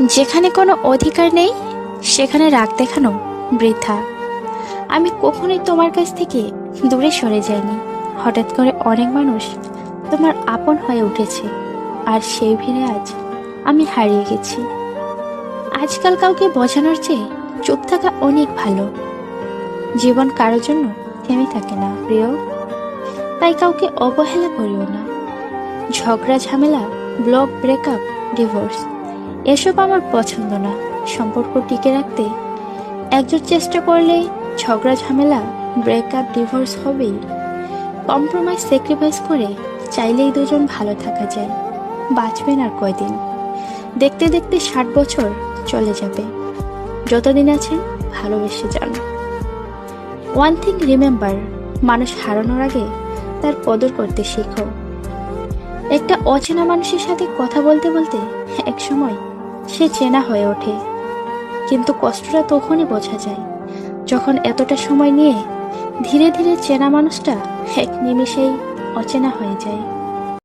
যেখানে কোনো অধিকার নেই, সেখানে রাগ দেখানো বৃথা। আমি কখনোই তোমার কাছ থেকে দূরে সরে যাইনি। হঠাৎ করে অনেক মানুষ তোমার আপন হয়ে উঠেছে, আর সেই ভিড়ে আজ আমি হারিয়ে গেছি। আজকাল কাউকে বোঝানোর চেয়ে চুপ থাকা অনেক ভালো। জীবন কারোর জন্য থেমে থাকে না, প্রিয়। তাই কাউকে অবহেলা করিও না। ঝগড়া, ঝামেলা ব্লক ব্রেকআপ ডিভোর্স এসব আমার পছন্দ না। সম্পর্ক টিকে রাখতে একজন চেষ্টা করলে ঝগড়া, ঝামেলা ব্রেকআপ ডিভোর্স হবেই। কম্প্রোমাইজ স্যাক্রিফাইস করে চাইলেই দুজন ভালো থাকা যায়। বাঁচবেন আর কয়দিন? দেখতে দেখতে ষাট বছর চলে যাবে। যতদিন আছেন, ভালোবেসে যান। ওয়ান থিং রিমেম্বার মানুষ হারানোর আগে তার কদর করতে শেখো। একটা অচেনা মানুষের সাথে কথা বলতে বলতে এক সময় সে চেনা হয়ে ওঠে। কিন্তু কষ্টটা তখনই বোঝা যায়, যখন এতটা সময় নিয়ে ধীরে ধীরে চেনা মানুষটা এক নিমিষেই অচেনা হয়ে যায়।